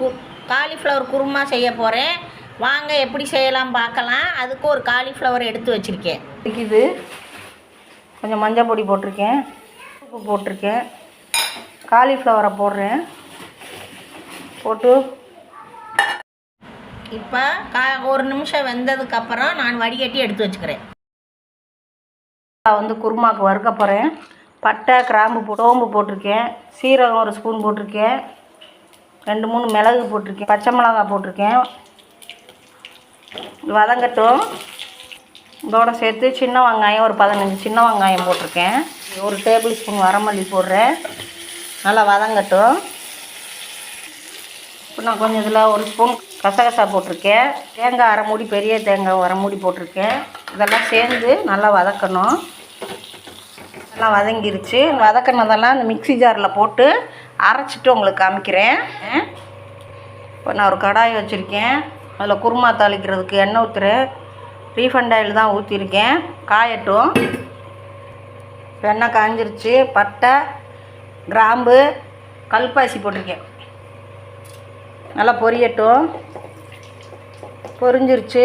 கு- காலிஃப்ளவர் குருமா செய்ய போகிறேன் வாங்க எப்படி செய்யலாம் பார்க்கலாம். அதுக்கு ஒரு காலிஃப்ளவர் எடுத்து வச்சுருக்கேன். இது கொஞ்சம் மஞ்சள் பொடி போட்டிருக்கேன். உப்பு போட்டிருக்கேன். காலிஃப்ளவரை போடுறேன். போட்டு. இப்போ கா ஒரு நிமிஷம் வெந்ததுக்கப்புறம் நான் வடிகட்டி எடுத்து வச்சுக்கிறேன். வந்து குருமாக்கு வறுக்க போகிறேன் பட்டை கிராம்பு போ- சோம்பு போட்டிருக்கேன். சீரகம் ஒரு ஸ்பூன் போட்டிருக்கேன். ரெண்டு மூணு மிளகு போட்டிருக்கேன் பச்சை மிளகாய் போட்டிருக்கேன். வதங்கட்டும். இதோட சேர்த்து சின்ன வெங்காயம் ஒரு பதினஞ்சு சின்ன வெங்காயம் போட்டிருக்கேன். ஒரு டேபிள் ஸ்பூன் வரமல்லி போடுறேன். நல்லா வதங்கட்டும். இப்போ நான் கொஞ்சம் இதில் ஒரு ஸ்பூன் கசகசா போட்டிருக்கேன். தேங்காய் அரை மூடி பெரிய தேங்காய் அரை மூடி போட்டிருக்கேன். இதெல்லாம் சேர்ந்து நல்லா வதக்கணும். நல்லா வதங்கிருச்சு. வதக்கினதெல்லாம் இந்த மிக்ஸி ஜாரில் போட்டு அரைச்சிட்டு உங்களுக்கு காமிக்கிறேன். இப்போ நான் ஒரு கடாய் வச்சுருக்கேன். அதில் குருமா தாளிக்கிறதுக்கு எண்ணெய் ஊற்றுறேன் ரீஃபண்ட் ஆயில் தான் ஊற்றிருக்கேன் காயட்டும். எண்ணெய் காஞ்சிருச்சு. பட்டை கிராம்பு கல்பாசி போட்டிருக்கேன். நல்லா பொரியட்டும். பொரிஞ்சிருச்சு.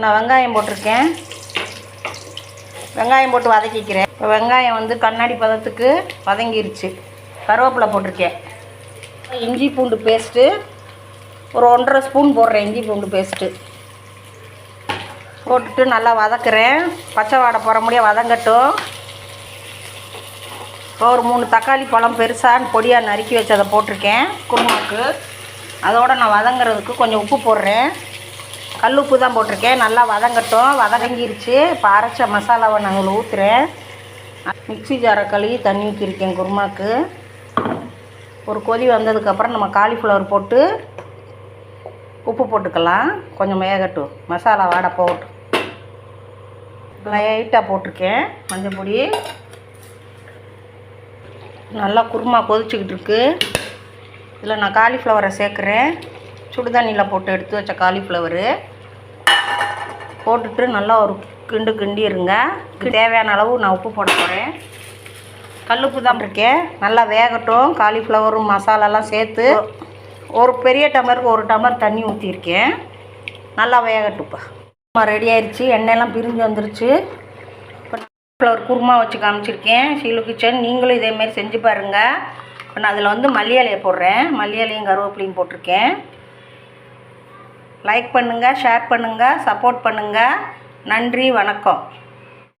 நான் வெங்காயம் போட்டிருக்கேன். வெங்காயம் போட்டு வதக்கிக்கிறேன். இப்போ வெங்காயம் வந்து கண்ணாடி பதத்துக்கு வதங்கிருச்சு. கருவேப்பிலை போட்டிருக்கேன். இஞ்சி பூண்டு பேஸ்ட்டு ஒரு ஒன்றரை ஸ்பூன் போடுறேன் இஞ்சி பூண்டு பேஸ்ட்டு போட்டுட்டு நல்லா வதக்குறேன். பச்சை வாடை போகிற முடிய வதங்கட்டும். இப்போ ஒரு மூணு தக்காளி பழம் பெருசாக பொடியாக நறுக்கி வச்சு அதை போட்டிருக்கேன் குருமாவுக்கு. அதோட நான் வதங்குறதுக்கு கொஞ்சம் உப்பு போடுறேன். கல் உப்பு தான் போட்டிருக்கேன். நல்லா வதங்கட்டும். வதங்கிருச்சு. இப்போ அரைச்ச மசாலாவை நாங்கள் ஊற்றுறேன் மிக்சி ஜாரை கழுவி தண்ணி ஊற்றிருக்கேன் குருமாவுக்கு. ஒரு கொதி வந்ததுக்கப்புறம் நம்ம காலிஃப்ளவர் போட்டு உப்பு போட்டுக்கலாம். கொஞ்சம் வேகட்டும் மசாலா வாடை போகட்டும் லைட்டாக போட்டிருக்கேன். மஞ்சள் பொடி. நல்லா குருமா கொதிச்சுக்கிட்டு இருக்கு. இதில் நான் காலிஃப்ளவரை சேர்க்குறேன். சுடுதண்ணியில் போட்டு எடுத்து வச்ச காலிஃப்ளவரு போட்டுட்டு நல்லா ஒரு கிண்டு கிண்டிருங்க. தேவையான அளவு நான் உப்பு போட போகிறேன் கல்லுப்பு தான் இருக்கேன் நல்லா வேகட்டும். காலிஃப்ளவரும் மசாலாலாம் சேர்த்து ஒரு பெரிய டம்ளருக்கு ஒரு டம்ளர் தண்ணி ஊற்றிருக்கேன் நல்லா வேகட்டும்ப்பா. ரெடி ஆயிடுச்சு எண்ணெயெல்லாம் பிரிஞ்சு வந்துருச்சு. இப்போ காலிஃப்ளவர் குருமா வச்சு காமிச்சிருக்கேன். ஷீலு கிச்சன் நீங்களும் இதேமாரி செஞ்சு பாருங்கள் இப்போ நான் அதில் வந்து மல்லி இலையை போடுறேன். மல்லி இலையும் கருவேப்பிலையும் போட்டிருக்கேன். லைக் பண்ணுங்கள் ஷேர் பண்ணுங்கள் சப்போர்ட் பண்ணுங்கள் நன்றி வணக்கம்.